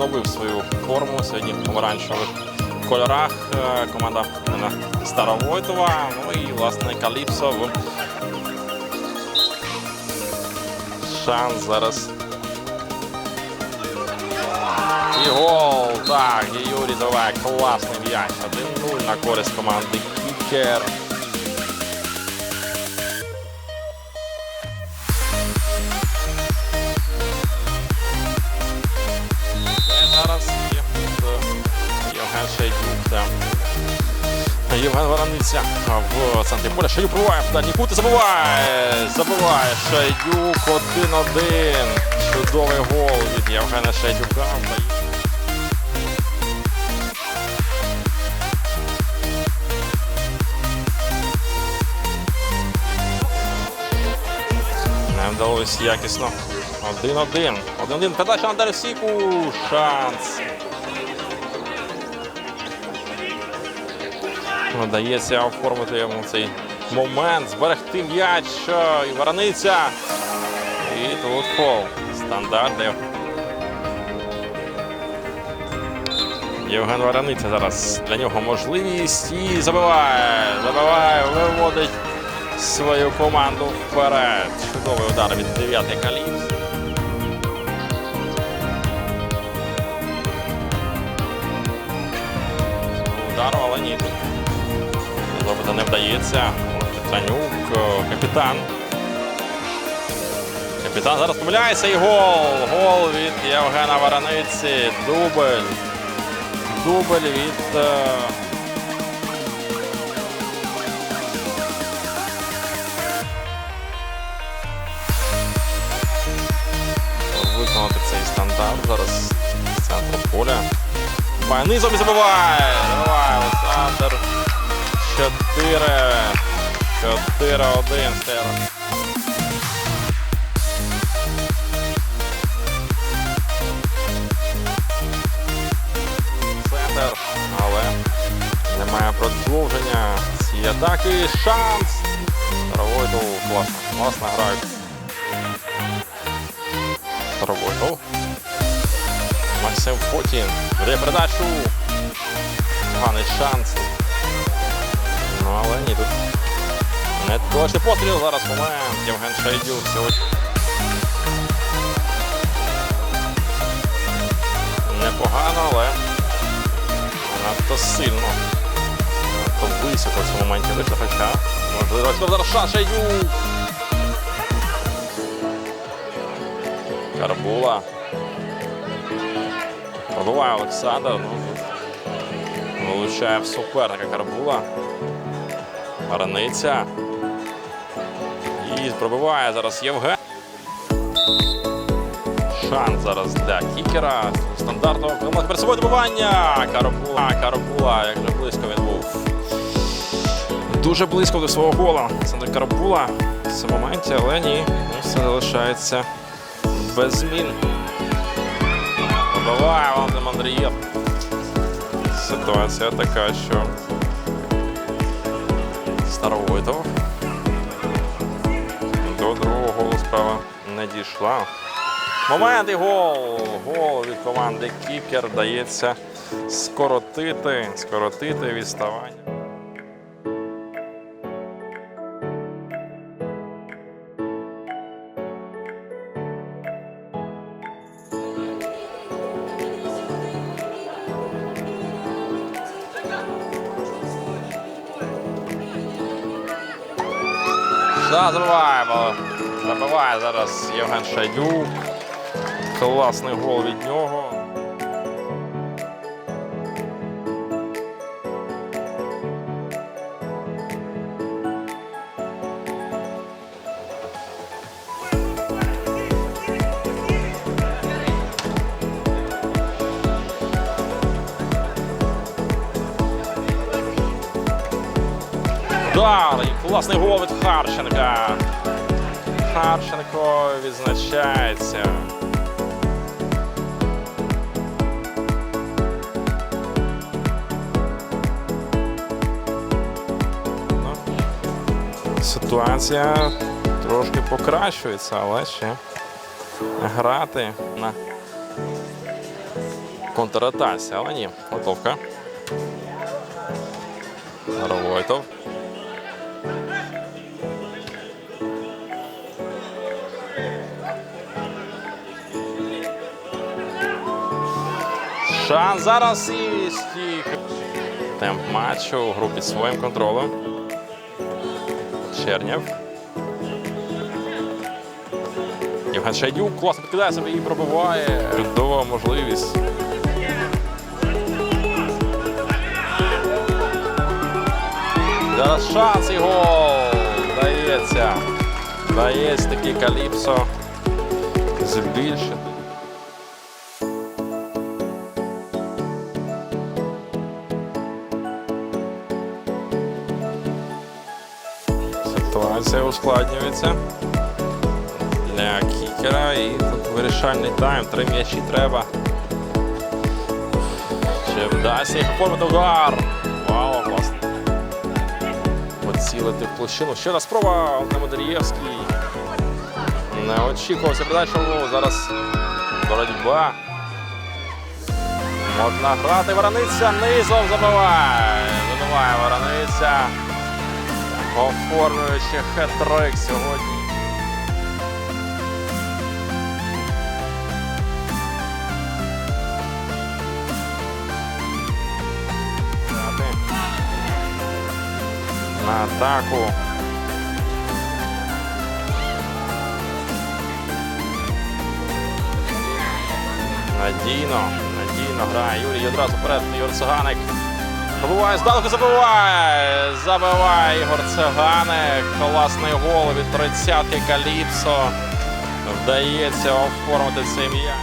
Поновив свою форму сьогодні в помаранчевих кольорах. Е, Команда Старовойтова. Ну і власне Каліпсо. Шанс зараз. І гол. Так, і Юрій Довек. Класний м'яч. 1-0 на користь команди Кікер. Шейдюк Євген Ворониця в центрі поля. Шейдюк пробиває в дальній кут і забиває. Забиває Шейдюк 1-1. Чудовий гол від Євгена Шейдюка. Не вдалося якісно. 1-1. 1-1. Передача на Дерсіку. Шанс. Вдається оформити йому цей момент, зберегти м'яч. І Ворониця. І тут фол. Стандартний. Євген Ворониця зараз для нього можливість і забиває. Забиває, виводить свою команду вперед. Чудовий удар від 9 каліб. Удару, але ні. Зробити не вдається. Петранюк, е, капітан. Капітан зараз помиляється і гол. Гол від Євгена Ворониці. Дубль. Дубль від. е, виконати цей стандарт зараз з центру поля. Низом і забиває. Забиває Олександр. 4. 4-1 стер. Центр, але немає продовження цієї атаки. Шанс. Старовойтов класно. Класно грають. Старовойтов. Максим Фотін. Веде передачу. Поганий шанс. Ну, але ні, тут не точний постріл. Зараз момент. Євген Шайдюк сьогодні. Непогано, але надто сильно. Надто високо в цьому моменті вийшло, хоча можливо. Зараз шанс Шайдюк. Карбула. Пробиває Олександр. Ну, вилучає в суперника Карбула. Ворониця. І пробиває зараз Євген. Шанс зараз для кікера. Стандартного перед собою добивання. Карбула. Карбула, як же близько він був. Дуже близько до свого гола. Олександр Карбула в цьому моменті, але ні. Ну, Все залишається без змін. Пробиває Валентин Андрієв. Ситуація така, що Старовойтов. До другого голу справа не дійшла. Момент і гол. Гол від команди Кікер дається скоротити, скоротити відставання. Да, забиває, бо забиває зараз Євген Шайдюк. Класний гол від нього. Удар! І класний гол від Харченка. Харченко відзначається. Ну, Ситуація трошки покращується, але ще грати на контратації, але ні, готовка. Ровойтов. Шанс зараз і стік. Темп матчу, гру під своїм контролем. Чернєв. Євген Шайдюк класно підкидає себе і пробиває. Чудова можливість. Зараз шанс і гол. Дається. Дається такий каліпсо. Збільшить. Ситуація ускладнюється для кікера і тут вирішальний тайм. Три м'ячі треба. Чи вдасться їх оформити удар? Вау, класно. Поцілити в площину. Ще раз спроба на Модерієвський. Не очікувався передачу. Зараз боротьба. Можна грати Ворониця. Низом забиває. Забиває Ворониця. Оформлюючи хет-трик сьогодні. На атаку. Надійно, надійно грає Юрій одразу вперед. Ігор Циганик. Пробиває здалеку, забиває. Забиває Ігор Циганик. Класний гол від 30-ки Каліпсо. Вдається оформити цей м'яч.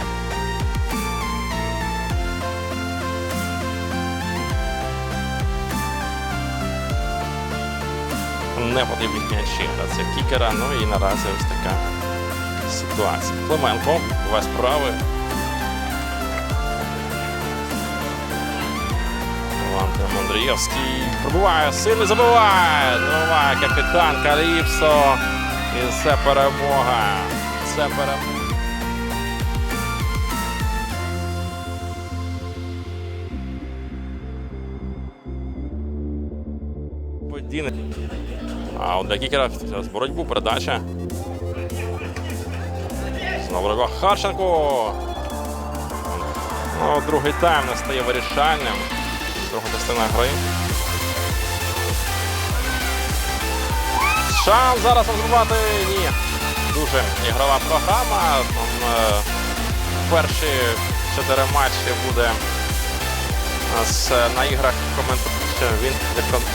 Не потрібні м'ячі. Це кікера. Ну і наразі ось така ситуація. Клименко, весь правий. Андрієвський пробиває сильно забиває. Забиває капітан Каліпсо. І це перемога. Це перемога. А от для кікера зараз боротьбу, передача. Знову Харченко. Ну, другий тайм не стає вирішальним. Друга частина гри. Шанс зараз розбивати. Ні. Дуже ігрова програма. Там, е, перші чотири матчі буде у нас е, на іграх коменту... він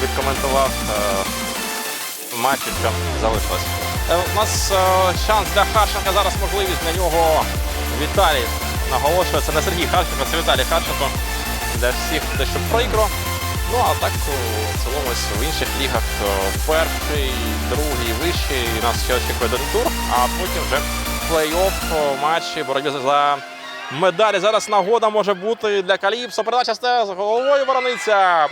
відкоментував е, матчі, що залишилось. Е, у нас е, шанс для Харченка, зараз можливість для нього Віталій наголошує. Це не Сергій Харченко, це Віталій Харченко. Для всіх дещо прикро. Ну а так цілому в інших лігах перший, другий, вищий. Нас ще очікує один тур, а потім вже плей-офф матчі боротьби за медалі. Зараз нагода може бути для Каліпсо. Передача з головою ворониця.